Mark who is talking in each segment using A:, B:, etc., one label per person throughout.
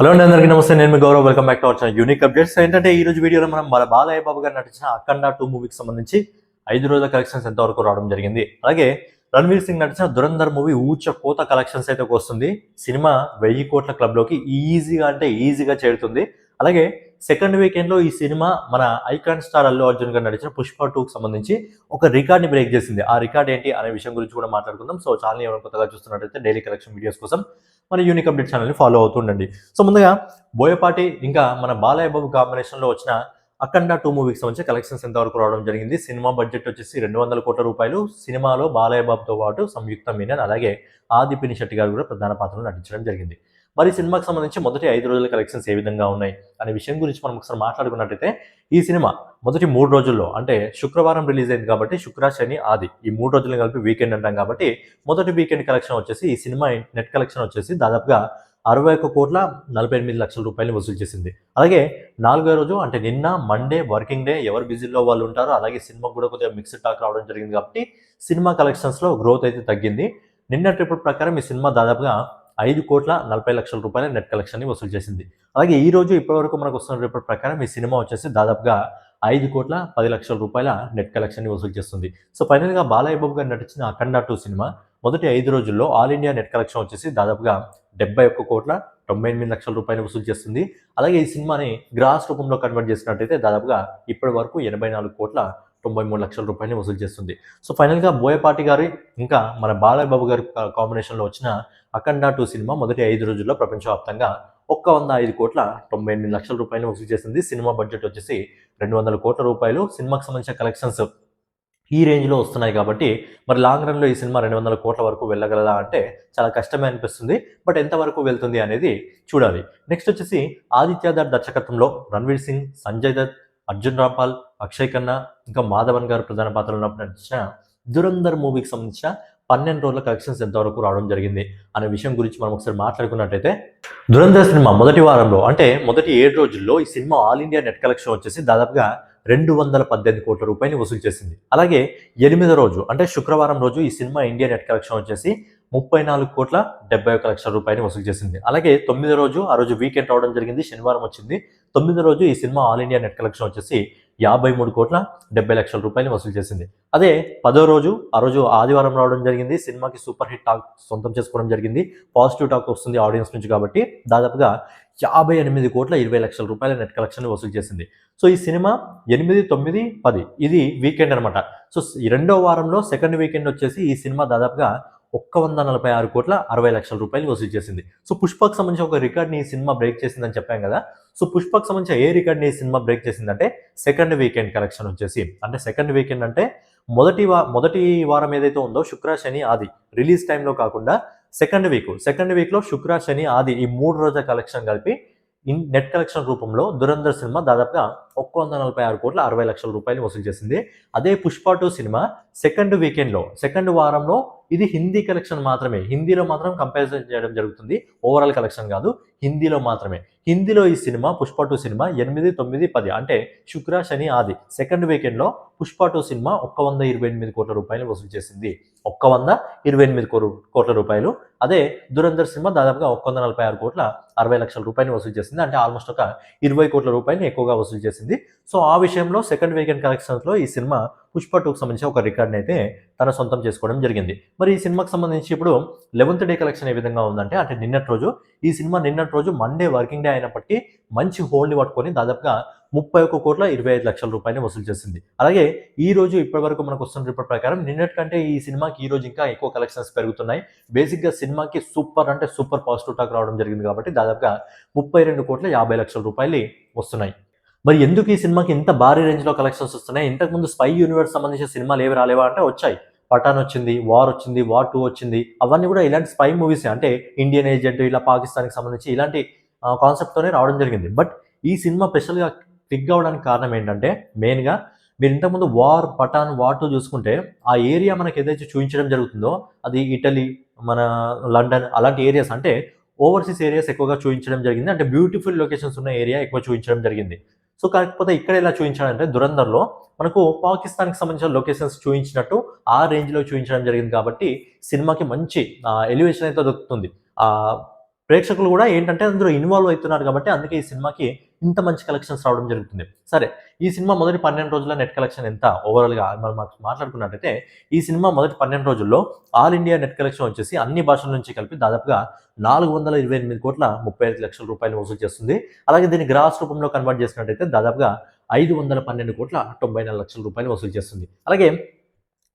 A: Hello అండి అందరికీ నమస్తే. నేను మీ Gaurav. Welcome back to our unique updates ఏంటంటే ఈ రోజు వీడియోలో మనం మన బాలయ్య బాబు గారు నటించిన అఖండ టూ మూవీకి సంబంధించి ఐదు రోజుల కలెక్షన్స్ ఎంతవరకు రావడం జరిగింది. అలాగే రణవీర్ సింగ్ నటించిన దురంధర్ మూవీ ఊచ కోత కలెక్షన్స్ అయితే వస్తుంది. సినిమా వెయ్యి కోట్ల క్లబ్లోకి ఈజీగా అంటే ఈజీగా చేరుతుంది. అలాగే సెకండ్ వీకెండ్లో ఈ సినిమా మన ఐకాన్ స్టార్ అల్లు అర్జున్ గారు నడిచిన పుష్ప టూకి సంబంధించి ఒక రికార్డ్ని బ్రేక్ చేసింది. ఆ రికార్డ్ ఏంటి అనే విషయం గురించి కూడా మాట్లాడుకుందాం. సో ఛానల్ ఎవరు కొత్తగా చూస్తున్నట్టయితే డైలీ కలెక్షన్ వీడియోస్ కోసం మన యూనిక్ అప్డేట్ ఛానల్ని ఫాలో అవుతుండండి సో ముందుగా బోయపాటి ఇంకా మన బాలయ్య బాబు కాంబినేషన్లో వచ్చిన అఖండ టూ మూవీకి సంబంధించి కలెక్షన్స్ ఎంతవరకు రావడం జరిగింది? సినిమా బడ్జెట్ వచ్చేసి రెండు వందల కోట్ల రూపాయలు. సినిమాలో బాలయ్య బాబుతో పాటు సంయుక్త మీనన్ అలాగే ఆదిపిని శెట్టి గారు కూడా ప్రధాన పాత్రలో నటించడం జరిగింది. మరి సినిమాకి సంబంధించి మొదటి ఐదు రోజుల కలెక్షన్స్ ఏ విధంగా ఉన్నాయి అనే విషయం గురించి మనం ఒకసారి మాట్లాడుకున్నట్టయితే ఈ సినిమా మొదటి మూడు రోజుల్లో అంటే శుక్రవారం రిలీజ్ అయింది కాబట్టి శుక్ర శని ఆది ఈ మూడు రోజులు కలిపి వీకెండ్ అంటాం కాబట్టి మొదటి వీకెండ్ కలెక్షన్ వచ్చేసి ఈ సినిమా నెట్ కలెక్షన్ వచ్చేసి దాదాపుగా అరవై ఒక్క కోట్ల నలభై ఎనిమిది లక్షల రూపాయలు వసూలు చేసింది. అలాగే నాలుగో రోజు అంటే నిన్న మండే వర్కింగ్ డే ఎవరు బిజీలో వాళ్ళు ఉంటారో అలాగే సినిమా కూడా కొద్దిగా మిక్స్డ్ టాక్ రావడం జరిగింది కాబట్టి సినిమా కలెక్షన్స్లో గ్రోత్ అయితే తగ్గింది. నిన్న రిపోర్ట్ ప్రకారం ఈ సినిమా దాదాపుగా ఐదు కోట్ల నలభై లక్షల రూపాయల నెట్ కలెక్షన్ని వసూలు చేసింది. అలాగే ఈ రోజు ఇప్పటివరకు మనకు వస్తున్న రిపోర్ట్ ప్రకారం ఈ సినిమా వచ్చేసి దాదాపుగా ఐదు కోట్ల పది లక్షల రూపాయల నెట్ కలెక్షన్ని వసూలు చేస్తుంది. సో ఫైనల్గా బాలయ్య బాబు గారు నటించిన అఖండ టూ సినిమా మొదటి ఐదు రోజుల్లో ఆల్ ఇండియా నెట్ కలెక్షన్ వచ్చేసి దాదాపుగా డెబ్బై ఒక్క కోట్ల తొంభై ఎనిమిది లక్షల రూపాయలు వసూలు చేస్తుంది. అలాగే ఈ సినిమాని గ్రాస్ రూపంలో కన్వర్ట్ చేసినట్టయితే దాదాపుగా ఇప్పటి వరకు ఎనభై నాలుగు కోట్ల తొంభై మూడు లక్షల రూపాయలు వసూలు చేస్తుంది. సో ఫైనల్గా బోయపాటి గారి ఇంకా మన బాలయ్యబాబు గారి కాంబినేషన్లో వచ్చిన అఖండ టూ సినిమా మొదటి ఐదు రోజుల్లో ప్రపంచవ్యాప్తంగా ఒక్క వంద ఐదు కోట్ల తొంభై ఎనిమిది లక్షల రూపాయలు వసూలు చేసింది. సినిమా బడ్జెట్ వచ్చేసి రెండు వందల కోట్ల రూపాయలు. సినిమాకి సంబంధించిన కలెక్షన్స్ ఈ రేంజ్లో వస్తున్నాయి కాబట్టి మరి లాంగ్ రన్లో ఈ సినిమా రెండు వందల కోట్ల వరకు వెళ్ళగలదా అంటే చాలా కష్టమే అనిపిస్తుంది. బట్ ఎంతవరకు వెళ్తుంది అనేది చూడాలి. నెక్స్ట్ వచ్చేసి ఆదిత్య దత్ దర్శకత్వంలో రణ్వీర్ సింగ్ సంజయ్ దత్ అర్జున్ రాంపాల్ అక్షయ్ ఖన్నా ఇంకా మాధవన్ గారు ప్రధాన పాత్రలో నటించిన దురంధర్ మూవీకి సంబంధించిన పన్నెండు రోజుల కలెక్షన్స్ ఎంతవరకు రావడం జరిగింది అనే విషయం గురించి మనం ఒకసారి మాట్లాడుకున్నట్టయితే దురంధర్ సినిమా మొదటి వారంలో అంటే మొదటి ఏడు రోజుల్లో ఈ cinema all India net collection వచ్చేసి దాదాపుగా రెండు వందల పద్దెనిమిది కోట్ల రూపాయలు వసూలు చేసింది. అలాగే ఎనిమిదో రోజు అంటే శుక్రవారం రోజు ఈ సినిమా ఇండియా నెట్ కలెక్షన్ వచ్చేసి ముప్పై నాలుగు కోట్ల డెబ్బై ఒక లక్షల రూపాయలు వసూలు చేసింది. అలాగే తొమ్మిదో రోజు ఆ రోజు వీకెండ్ రావడం జరిగింది శనివారం వచ్చింది. తొమ్మిదో రోజు ఈ cinema all India net collection వచ్చేసి యాభై మూడు కోట్ల డెబ్బై లక్షల రూపాయలు వసూలు చేసింది. అదే పదో రోజు ఆ రోజు ఆదివారం రావడం జరిగింది. సినిమాకి సూపర్ హిట్ టాక్ సొంతం చేసుకోవడం జరిగింది. పాజిటివ్ టాక్ వస్తుంది ఆడియన్స్ నుంచి కాబట్టి దాదాపుగా యాభై ఎనిమిది కోట్ల ఇరవై లక్షల రూపాయల నెట్ కలెక్షన్ వసూలు చేసింది. సో ఈ సినిమా ఎనిమిది తొమ్మిది పది ఇది వీకెండ్ అనమాట సో రెండో వారంలో సెకండ్ వీకెండ్ వచ్చేసి ఈ సినిమా దాదాపుగా ఒక్క వంద నలభై ఆరు కోట్ల అరవై లక్షల రూపాయలు వసూలు చేసింది. సో పుష్పకు సంబంధించి ఒక రికార్డ్ని ఈ సినిమా బ్రేక్ చేసిందని చెప్పాం కదా. సో పుష్పకు సంబంధించి ఏ రికార్డ్ని ఈ సినిమా బ్రేక్ చేసిందంటే సెకండ్ వీకెండ్ కలెక్షన్ వచ్చేసి. అంటే సెకండ్ వీకెండ్ అంటే మొదటి వా మొదటి వారం ఏదైతే ఉందో శుక్ర శని ఆది రిలీజ్ టైంలో కాకుండా సెకండ్ వీక్ సెకండ్ వీక్లో శుక్ర శని ఆది ఈ మూడు రోజుల కలెక్షన్ కలిపి ఇన్ నెట్ కలెక్షన్ రూపంలో దురంధర్ సినిమా దాదాపుగా ఒక్క వంద నలభై ఆరు కోట్ల అరవై లక్షల రూపాయలు వసూలు చేసింది. అదే పుష్ప టూ సినిమా సెకండ్ వీకెండ్లో సెకండ్ వారంలో ఇది హిందీ కలెక్షన్ మాత్రమే. హిందీలో మాత్రం కంపారిజన్ చేయడం జరుగుతుంది. ఓవరాల్ కలెక్షన్ కాదు. హిందీలో మాత్రమే. హిందీలో ఈ సినిమా పుష్ప టూ సినిమా ఎనిమిది తొమ్మిది పది అంటే శుక్ర శని ఆది. సెకండ్ వీకెండ్లో పుష్ప టూ సినిమా ఒక్క వంద ఇరవై ఎనిమిది కోట్ల రూపాయలు వసూలు చేసింది. ఒక్క వంద ఇరవై ఎనిమిది కోట్ల రూపాయలు. అదే దురంధర్ సినిమా దాదాపుగా ఒక్క వంద నలభై ఆరు కోట్ల అరవై లక్షల రూపాయలు వసూలు చేసింది. అంటే ఆల్మోస్ట్ ఒక ఇరవై కోట్ల రూపాయలు ఎక్కువగా వసూలు చేసింది. సో ఆ విషయంలో సెకండ్ వీకెండ్ కలెక్షన్స్లో ఈ సినిమా పుష్ప టూకి సంబంధించి ఒక రికార్డ్ని అయితే తన సొంతం చేసుకోవడం జరిగింది. మరి ఈ సినిమాకి సంబంధించి ఇప్పుడు లెవెంత్ డే కలెక్షన్ ఏ విధంగా ఉందంటే అంటే నిన్నటి రోజు ఈ సినిమా నిన్నటి రోజు మండే వర్కింగ్ డే అయినప్పటికీ మంచి హోల్డ్ని పట్టుకొని దాదాపుగా ముప్పై ఒక్క కోట్ల ఇరవై ఐదు లక్షల రూపాయలు వసూలు చేసింది. అలాగే ఈ రోజు ఇప్పటి వరకు మనకు వస్తున్న రిపోర్ట్ ప్రకారం నిన్నటి కంటే ఈ సినిమాకి ఈ రోజు ఇంకా ఎక్కువ కలెక్షన్స్ పెరుగుతున్నాయి. బేసిక్గా సినిమాకి సూపర్ అంటే సూపర్ పాజిటివ్ టాక్ రావడం జరిగింది కాబట్టి దాదాపుగా ముప్పై రెండు కోట్ల యాభై లక్షల రూపాయలు వస్తున్నాయి. మరి ఎందుకు ఈ సినిమాకి ఇంత భారీ రేంజ్లో కలెక్షన్స్ వస్తున్నాయి? ఇంతకుముందు స్పై యూనివర్స్ సంబంధించిన సినిమాలు ఏవి రాలేవా అంటే వచ్చాయి. పఠాన్ వచ్చింది వార్ వచ్చింది వార్ టూ వచ్చింది. అవన్నీ కూడా ఇలాంటి స్పై మూవీస్. అంటే ఇండియన్ ఏజెంట్ ఇలా పాకిస్తాన్కి సంబంధించి ఇలాంటి కాన్సెప్ట్తోనే రావడం జరిగింది. బట్ ఈ సినిమా స్పెషల్గా క్లిక్ అవ్వడానికి కారణం ఏంటంటే మెయిన్గా మీరు ఇంతకుముందు వార్ పఠాన్ వార్ టూ చూసుకుంటే ఆ ఏరియా మనకి ఏదైతే చూపించడం జరుగుతుందో అది ఇటలీ మన లండన్ అలాంటి ఏరియాస్. అంటే ఓవర్సీస్ ఏరియాస్ ఎక్కువగా చూపించడం జరిగింది. అంటే బ్యూటిఫుల్ లొకేషన్స్ ఉన్న ఏరియా ఎక్కువ చూపించడం జరిగింది. సో కాకపోతే ఇక్కడ ఎలా చూపించాడంటే దురంధర్లో మనకు పాకిస్తాన్కి సంబంధించిన లొకేషన్స్ చూపించినట్టు ఆ రేంజ్లో చూపించడం జరిగింది కాబట్టి సినిమాకి మంచి ఎలివేషన్ అయితే దొరుకుతుంది. ఆ ప్రేక్షకులు కూడా ఏంటంటే అందులో ఇన్వాల్వ్ అవుతున్నారు కాబట్టి అందుకే ఈ సినిమాకి ఇంత మంచి కలెక్షన్స్ రావడం జరుగుతుంది. సరే ఈ సినిమా మొదటి పన్నెండు రోజుల నెట్ కలెక్షన్ ఎంత? ఓవరాల్గా మనం మాట్లాడుకున్నట్టయితే ఈ సినిమా మొదటి పన్నెండు రోజుల్లో ఆల్ ఇండియా నెట్ కలెక్షన్ వచ్చేసి అన్ని భాషల నుంచి కలిపి దాదాపుగా నాలుగు వందల ఇరవై ఎనిమిది కోట్ల ముప్పై ఐదు లక్షల రూపాయలు వసూలు చేస్తుంది. అలాగే దీన్ని గ్రాస్ రూపంలో కన్వర్ట్ చేసినట్టయితే దాదాపుగా ఐదు వందల పన్నెండు కోట్ల తొంభై నాలుగు లక్షల రూపాయలు వసూలు చేస్తుంది. అలాగే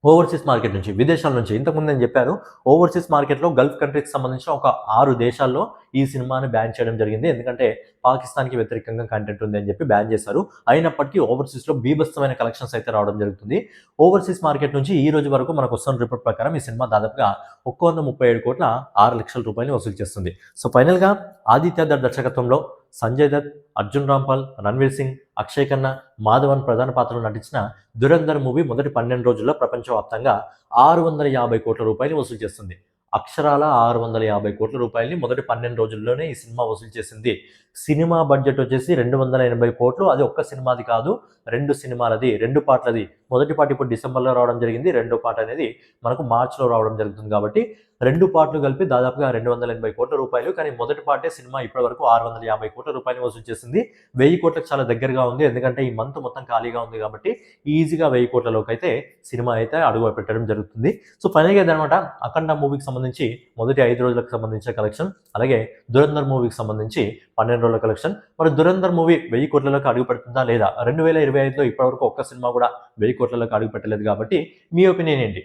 A: ఓవర్సీస్ మార్కెట్ నుంచి విదేశాల నుంచి. ఇంతకుముందు నేను చెప్పాను ఓవర్సీస్ మార్కెట్లో గల్ఫ్ కంట్రీకి సంబంధించిన ఒక ఆరు దేశాల్లో ఈ సినిమాని బ్యాన్ చేయడం జరిగింది. ఎందుకంటే పాకిస్తాన్కి వ్యతిరేకంగా కంటెంట్ ఉంది అని చెప్పి బ్యాన్ చేశారు. అయినప్పటికీ ఓవర్సీస్లో బీభత్సమైన కలెక్షన్స్ అయితే రావడం జరుగుతుంది. ఓవర్సీస్ మార్కెట్ నుంచి ఈ రోజు వరకు మనకు వస్తున్న రిపోర్ట్ ప్రకారం ఈ సినిమా దాదాపుగా ఒక్క వంద ముప్పై ఏడు కోట్ల ఆరు లక్షల రూపాయలు వసూలు చేస్తుంది. సో ఫైనల్గా ఆదిత్య దత్ దర్శకత్వంలో సంజయ్ దత్ అర్జున్ రాంపాల్ రణ్వీర్ సింగ్ అక్షయ్ ఖన్నా మాధవన్ ప్రధాన పాత్రలో నటించిన దురంధర్ మూవీ మొదటి పన్నెండు రోజుల్లో ప్రపంచవ్యాప్తంగా ఆరు వందల యాభై కోట్ల రూపాయలు వసూలు చేస్తుంది. అక్షరాల ఆరు వందల యాభై కోట్ల రూపాయలని మొదటి పన్నెండు రోజుల్లోనే ఈ సినిమా వసూలు చేసింది సినిమా బడ్జెట్ వచ్చేసి రెండు వందల ఎనభై కోట్లు. అది ఒక్క సినిమాది కాదు రెండు సినిమాలది రెండు పాటలది. మొదటి పాట ఇప్పుడు డిసెంబర్లో రావడం జరిగింది రెండో పాట అనేది మనకు మార్చిలో రావడం జరుగుతుంది కాబట్టి రెండు పాటలు కలిపి దాదాపుగా రెండు వందల ఎనభై కోట్ల రూపాయలు. కానీ మొదటి పాటే సినిమా ఇప్పటి వరకు ఆరు వందల యాభై కోట్ల రూపాయలు వసూలు చేసింది. వెయ్యి కోట్లకు చాలా దగ్గరగా ఉంది ఎందుకంటే ఈ మంత్ మొత్తం ఖాళీగా ఉంది కాబట్టి ఈజీగా వెయ్యి కోట్లలోకి అయితే సినిమా అయితే అడుగు పెట్టడం జరుగుతుంది. సో ఫైనల్గా ఏదనమాట అఖండ మూవీకి సంబంధించి మొదటి ఐదు రోజులకు సంబంధించిన కలెక్షన్ అలాగే దురంధర్ మూవీకి సంబంధించి పన్నెండు రోజుల కలెక్షన్ మరి దురంధర్ మూవీ వెయ్యి కోట్లలోకి అడుగు పెడుతుందా లేదా? రెండు వేల ఇరవై ఐదులో ఇప్పటివరకు ఒక్క సినిమా కూడా వెయ్యి కోట్లలోకి అడుగు పెట్టలేదు కాబట్టి మీ ఒపీనియన్ ఏంటి?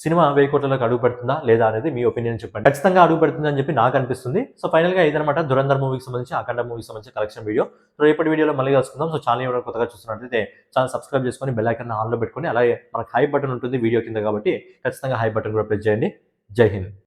A: సినిమా వెయ్యి కోట్లలోకి అడుగు పెడుతుందా లేదా అనేది మీ ఒపీనియన్ చెప్పండి. ఖచ్చితంగా అడుగు పెడుతుంది అని చెప్పి నాకు అనిపిస్తుంది. సో ఫైనల్గా ఇదనమాట దురంధర్ మూవీకి సంబంధించి అఖండ మూవీకి సంబంధించి కలెక్షన్ వీడియో సో రేపటి వీడియోలో మళ్ళీ కలుసుకుందాం. సో ఛానల్ ఎవరైనా కొత్తగా చూస్తున్నట్లయితే ఛానల్ సబ్స్క్రైబ్ చేసుకొని బెల్ ఐకన్ ఆన్లో పెట్టుకొని అలాగే మనకు హై బటన్ ఉంటుంది వీడియో కింద కాబట్టి ఖచ్చితంగా హై బటన్ కూడా ప్రెస్ చేయండి. జై హింద్.